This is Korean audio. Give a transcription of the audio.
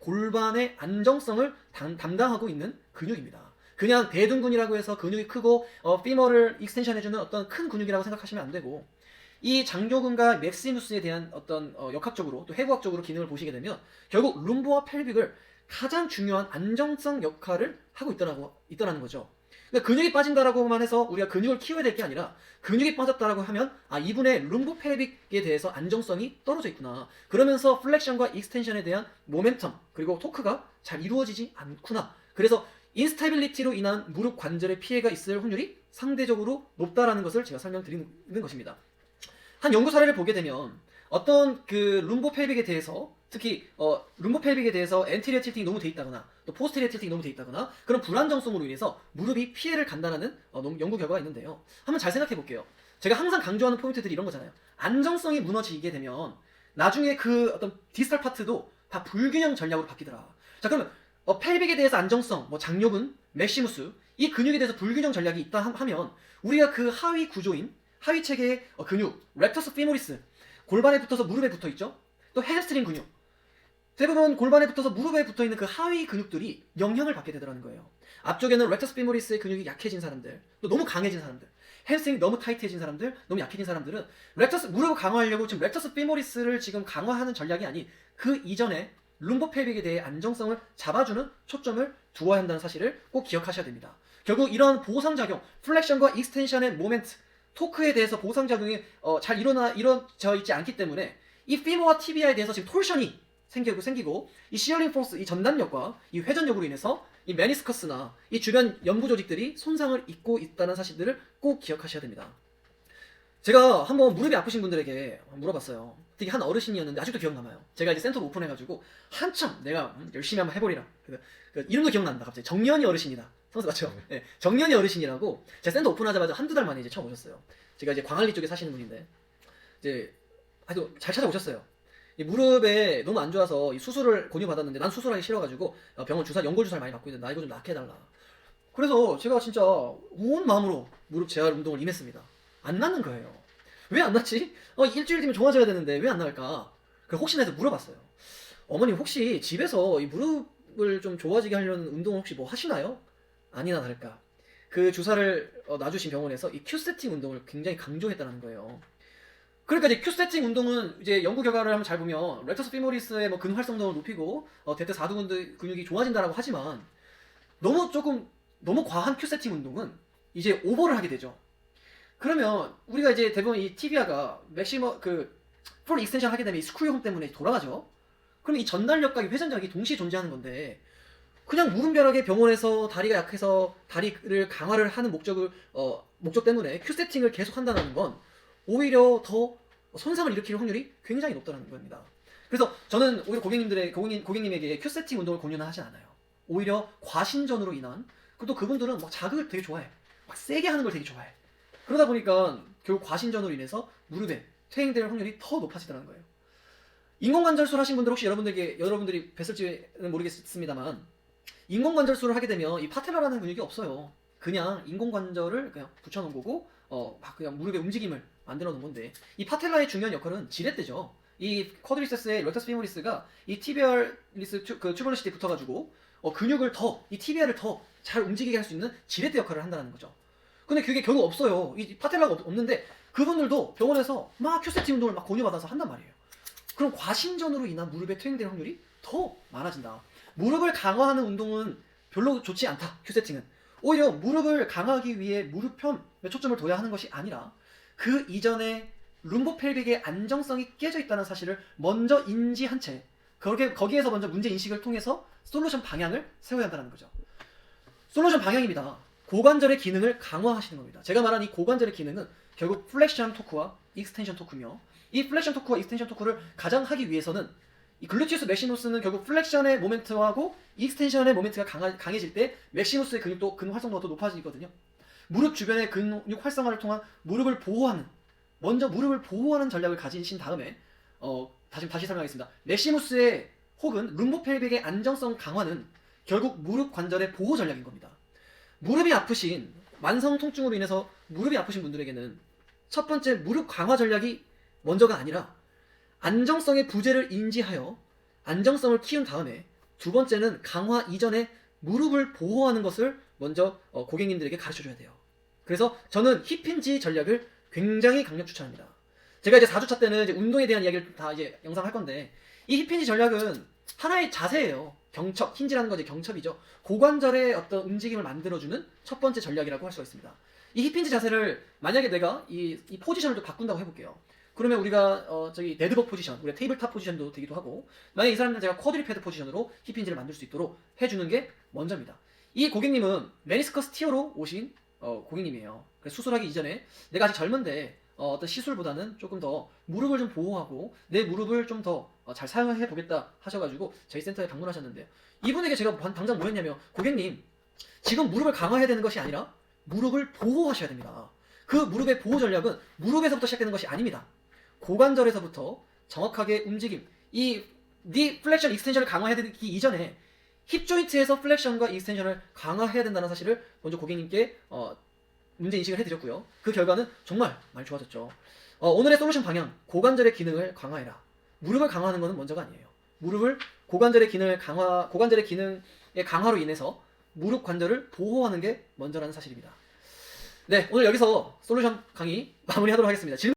골반의 안정성을 담, 담당하고 있는 근육입니다. 그냥 대둔근이라고 해서 근육이 크고 어, 피머를 익스텐션 해주는 어떤 큰 근육이라고 생각하시면 안 되고 이 장교근과 맥시무스에 대한 어떤 어, 역학적으로 또 해부학적으로 기능을 보시게 되면 결국 룸보와 펠빅을 가장 중요한 안정성 역할을 하고 있다라고 있다라는 거죠. 그러니까 근육이 빠진다라고만 해서 우리가 근육을 키워야 될 게 아니라 근육이 빠졌다라고 하면 아 이분의 룸보 펠빅에 대해서 안정성이 떨어져 있구나. 그러면서 플렉션과 익스텐션에 대한 모멘텀 그리고 토크가 잘 이루어지지 않구나. 그래서 인스타빌리티로 인한 무릎 관절에 피해가 있을 확률이 상대적으로 높다라는 것을 제가 설명드리는 것입니다. 한 연구 사례를 보게 되면 어떤 그 룸보 펠빅에 대해서 특히 어 룸보 펠빅에 대해서 엔티리어 틸팅이 너무 돼 있다거나 또 포스테리어 틸팅이 너무 돼 있다거나 그런 불안정성으로 인해서 무릎이 피해를 간다는 어, 연구 결과가 있는데요. 한번 잘 생각해 볼게요. 제가 항상 강조하는 포인트들이 이런 거잖아요. 안정성이 무너지게 되면 나중에 그 어떤 디스탈 파트도 다 불균형 전략으로 바뀌더라. 자 그러면 어, 펠빅에 대해서 안정성, 뭐 장요근, 맥시무스 이 근육에 대해서 불균형 전략이 있다 함- 하면 우리가 그 하위 구조인 하위 체계의 어, 근육, 렉터스 피모리스 골반에 붙어서 무릎에 붙어 있죠. 또 햄스트링 근육. 대부분 골반에 붙어서 무릎에 붙어 있는 그 하위 근육들이 영향을 받게 되더라는 거예요. 앞쪽에는 렉터스 피모리스의 근육이 약해진 사람들, 또 너무 강해진 사람들, 햄스트링이 너무 타이트해진 사람들, 너무 약해진 사람들은 렉터스 무릎을 강화하려고 지금 렉터스 피모리스를 지금 강화하는 전략이 아닌 그 이전에 룸보 펠빅에 대해 안정성을 잡아주는 초점을 두어야 한다는 사실을 꼭 기억하셔야 됩니다. 결국 이런 보상작용, 플렉션과 익스텐션의 모멘트, 토크에 대해서 보상작용이 어, 잘 일어나 이루어져 있지 않기 때문에 이 피모와 티비아에 대해서 지금 톨션이 생기고 생기고 이 시어링 포스, 이 전단력과 이 회전력으로 인해서 이 메니스커스나 이 주변 연부 조직들이 손상을 입고 있다는 사실들을 꼭 기억하셔야 됩니다. 제가 한번 무릎이 아프신 분들에게 물어봤어요. 되게 한 어르신이었는데 아직도 기억남아요. 제가 이제 센터를 오픈해가지고 한참 내가 음, 열심히 한번 해보리라. 그, 그 이름도 기억난다. 갑자기 정년이 어르신이다. 선수 맞죠? 네, 정년이 어르신이라고 제가 센터 오픈하자마자 한두 달 만에 이제 처음 오셨어요. 제가 이제 광안리 쪽에 사시는 분인데 이제 하여튼 잘 찾아오셨어요. 이 무릎에 너무 안 좋아서 이 수술을 권유받았는데 난 수술하기 싫어가지고 어, 병원 주사 연골 주사를 많이 받고 있는데 나 이거 좀 낫게 해달라. 그래서 제가 진짜 온 마음으로 무릎 재활 운동을 임했습니다. 안 낫는 거예요. 왜 안 낫지? 어, 일주일 뒤면 좋아져야 되는데 왜 안 나을까? 그 혹시나 해서 물어봤어요. 어머님 혹시 집에서 이 무릎을 좀 좋아지게 하려는 운동 혹시 뭐 하시나요? 아니나 다를까. 그 주사를 어, 놔주신 병원에서 이 큐 세팅 운동을 굉장히 강조했다는 거예요. 그러니까 이제 큐 세팅 운동은 이제 연구 결과를 한번 잘 보면 렉터스 피모리스의 뭐 근육 활성도를 높이고 어, 대퇴 사두근들 근육이 좋아진다라고 하지만 너무 조금 너무 과한 큐 세팅 운동은 이제 오버를 하게 되죠. 그러면 우리가 이제 대부분 이 티비아가 맥시머 그풀 익스텐션 하게 되면 이 스크류홈 때문에 돌아가죠. 그럼 이 전달력과 이 회전력이 동시에 존재하는 건데 그냥 무분별하게 병원에서 다리가 약해서 다리를 강화를 하는 목적을 어, 목적 때문에 큐 세팅을 계속 한다는 건 오히려 더 손상을 일으킬 확률이 굉장히 높다는 겁니다. 그래서 저는 오히려 고객님들의 고객님, 고객님에게 큐 세팅 운동을 권유는 하지 않아요. 오히려 과신전으로 인한 그또 그분들은 막 자극을 되게 좋아해. 막 세게 하는 걸 되게 좋아해. 그러다 보니까 결국 과신전으로 인해서 무릎에 퇴행될 확률이 더 높아지더라는 거예요. 인공관절술 하신 분들 혹시 여러분들에게 여러분들이 뵀을지는 모르겠습니다만 인공관절술을 하게 되면 이 파텔라라는 근육이 없어요. 그냥 인공관절을 그냥 붙여놓은 거고 어 막 그냥 무릎의 움직임을 만들어 놓은 건데 이 파텔라의 중요한 역할은 지렛대죠. 이 쿼드리세스의 렉터스 피모리스가 이 티비얼리스 튜, 그 튜버리시티에 붙어가지고 어, 근육을 더 이 티비아를 더 잘 움직이게 할 수 있는 지렛대 역할을 한다는 거죠. 근데 그게 결국 없어요. 이 파텔라가 없, 없는데 그분들도 병원에서 막 큐세팅 운동을 막 권유받아서 한단 말이에요. 그럼 과신전으로 인한 무릎에 퇴행될 확률이 더 많아진다. 무릎을 강화하는 운동은 별로 좋지 않다. 큐세팅은. 오히려 무릎을 강화하기 위해 무릎 편에 초점을 둬야 하는 것이 아니라 그 이전에 룸보 펠빅의 안정성이 깨져 있다는 사실을 먼저 인지한 채 거기에, 거기에서 먼저 문제 인식을 통해서 솔루션 방향을 세워야 한다는 거죠. 솔루션 방향입니다. 고관절의 기능을 강화하시는 겁니다. 제가 말한 이 고관절의 기능은 결국 플렉션 토크와 익스텐션 토크며 이 플렉션 토크와 익스텐션 토크를 가장 하기 위해서는 이 글루티우스 맥시무스는 결국 플렉션의 모멘트하고 익스텐션의 모멘트가 강하, 강해질 때 맥시무스의 근육도 근육 활성도가 더 높아지거든요. 무릎 주변의 근육 활성화를 통한 무릎을 보호하는 먼저 무릎을 보호하는 전략을 가지신 다음에 어 다시 다시 설명하겠습니다. 맥시무스의 혹은 룸보펠빅의 안정성 강화는 결국 무릎 관절의 보호 전략인 겁니다. 무릎이 아프신 만성 통증으로 인해서 무릎이 아프신 분들에게는 첫 번째 무릎 강화 전략이 먼저가 아니라 안정성의 부재를 인지하여 안정성을 키운 다음에 두 번째는 강화 이전에 무릎을 보호하는 것을 먼저 어, 고객님들에게 가르쳐 줘야 돼요. 그래서 저는 힙힌지 전략을 굉장히 강력 추천합니다. 제가 이제 4주차 때는 이제 운동에 대한 이야기를 다 이제 영상 할 건데 이 힙힌지 전략은 하나의 자세예요. 경첩, 힌지라는 건 이제 경첩이죠. 고관절의 어떤 움직임을 만들어주는 첫 번째 전략이라고 할 수가 있습니다. 이 힙힌지 자세를 만약에 내가 이, 이 포지션을 좀 바꾼다고 해볼게요. 그러면 우리가 어, 저기 데드버그 포지션, 우리가 테이블탑 포지션도 되기도 하고 만약에 이 사람들 제가 쿼드리패드 포지션으로 힙힌지를 만들 수 있도록 해주는 게 먼저입니다. 이 고객님은 메니스커스 티어로 오신 어, 고객님이에요. 그래서 수술하기 이전에 내가 아직 젊은데 어, 떤 시술보다는 조금 더 무릎을 좀 보호하고 내 무릎을 좀 더 잘 사용해 보겠다 하셔가지고 저희 센터에 방문하셨는데요. 이분에게 제가 반- 당장 뭐 했냐면 고객님 지금 무릎을 강화해야 되는 것이 아니라 무릎을 보호하셔야 됩니다. 그 무릎의 보호 전략은 무릎에서부터 시작되는 것이 아닙니다. 고관절에서부터 정확하게 움직임, 이 니 플렉션 익스텐션을 강화해야 되기 이전에 힙 조인트에서 플렉션과 익스텐션을 강화해야 된다는 사실을 먼저 고객님께 어, 문제 인식을 해드렸고요. 그 결과는 정말 많이 좋아졌죠. 어, 오늘의 솔루션 방향, 고관절의 기능을 강화해라. 무릎을 강화하는 것은 먼저가 아니에요. 무릎을 고관절의 기능을 강화, 고관절의 기능의 강화로 인해서 무릎 관절을 보호하는 게 먼저라는 사실입니다. 네, 오늘 여기서 솔루션 강의 마무리하도록 하겠습니다.